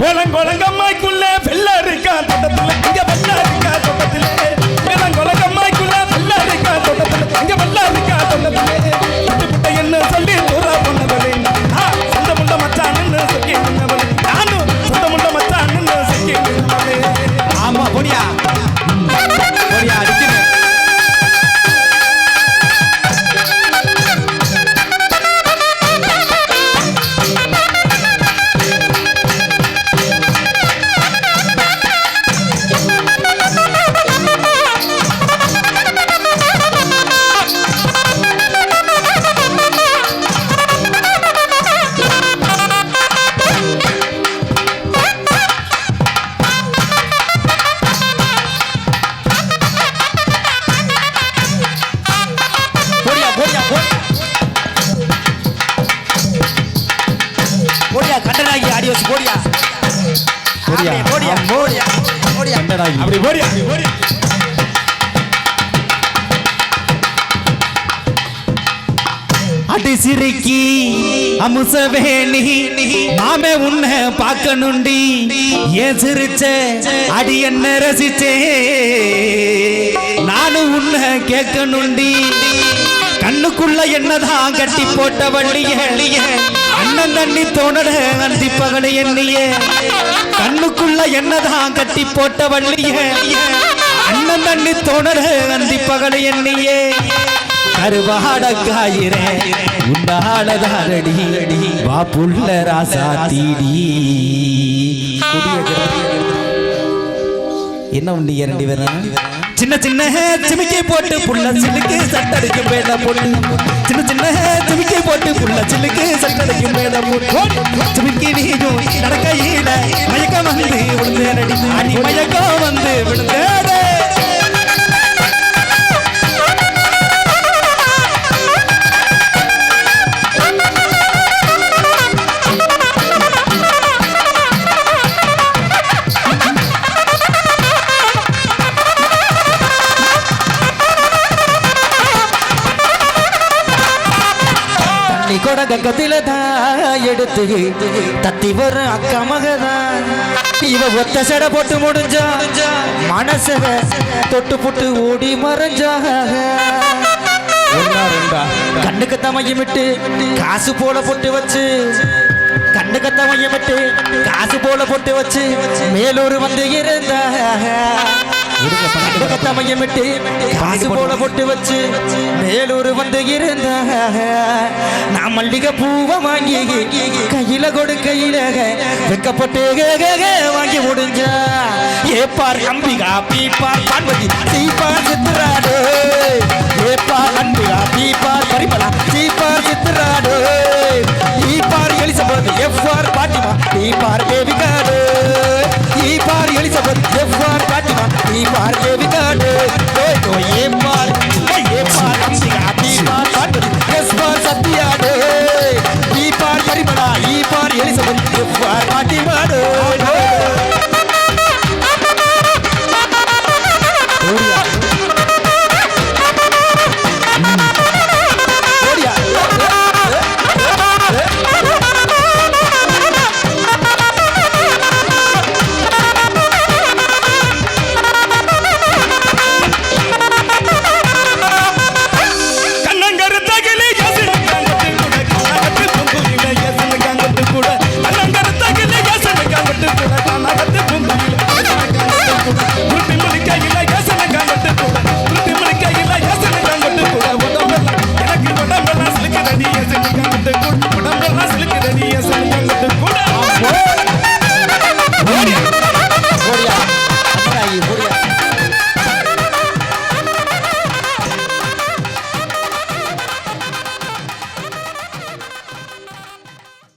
வேளங்கொலங்கம்மாய்க்குள்ள வெள்ள இருக்கா தோட்டத்துல இங்க வெள்ள இருக்கா தோட்டத்துல. வேளங்கொலங்கம்மாய்க்குள்ள வெள்ள இருக்கா தோட்டத்துல இங்க வெள்ள இருக்கா தோட்டத்துல. என்ன சொல்லி போடியா. கண்டனாகி ஆடியோஸ் போடியா. போடியா. போடியா. போடியா. போடியா கண்டனாகி. அப்படி போடியா. போடியா அடி சிரிக்கி அமுசவேணி மாமே உன்னை பார்க்கணுண்டி. ஏன் சிரிச்ச? அடி என்ன ரசிச்சே? நானும் உன்னை கேட்கணுண்டி. கண்ணுக்குள்ள என்னதான் கட்டி போட்ட வள்ளிய? அண்ணன் தண்ணி தோணட அந்தி பகல எண்ணிய. கண்ணுக்குள்ள என்னதான் கட்டி போட்ட வள்ளிய. அண்ணன் தண்ணி தோணட அந்தி பகல எண்ணியே. கருவாட உண்டாளதாரடி. வா புள்ள ராசா தீடி. என்ன உண்டி இரண்டி பேரும் சின்ன சின்ன சிமிக்கை போட்டு புள்ள சிலுக்கு சட்டடிக்கு மேல போட்டு சின்ன சின்ன சிமிக்கை போட்டு புள்ள சிலுக்கு சட்டடிக்கு மேல போட்டு சிமிக்கி நீயும் நடக்கையில மயக்கம் வந்து விழுந்தேனடி அடி மயக்கம் வந்து விழுந்தேனே கொடகத்தில தான் எடுத்து தத்தி வர அக்கா மகதான். இவ ஒத்த சடை போட்டு முடிஞ்சா மனச தொட்டு புட்டு ஓடி மறைஞ்சா கண்ணுக்கு தமையமிட்டு காசு போல போட்டு வச்சு கண்ணுக்கு தமையமிட்டு காசு போல போட்டு வச்சு மேலூர் வந்து இருந்தா தமையமிட்டு காசு போல போட்டு வச்சு மேலூர் வந்து இருந்தா நான் மல்லிகை பூவை வாங்கி கையில கொடுக்கையில வெக்கப்பட்டு வாங்கி முடிஞ்சா A for Ambika B for Parvati C for சித்ராடு. A for Ambika B for Parimala C for சித்ராடு. E for Elizabeth F for Fatima E for தேவிகாடு. பாட்டிமா ஈப்பார் தேவிகாடு ஓய் ஓய் ஏப்பார் ஓய் A for Ambika B for Parvati S for சத்யாடு E for Parimala E for Elizabeth F for பாட்டிமாடு